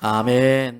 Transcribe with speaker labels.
Speaker 1: 아멘.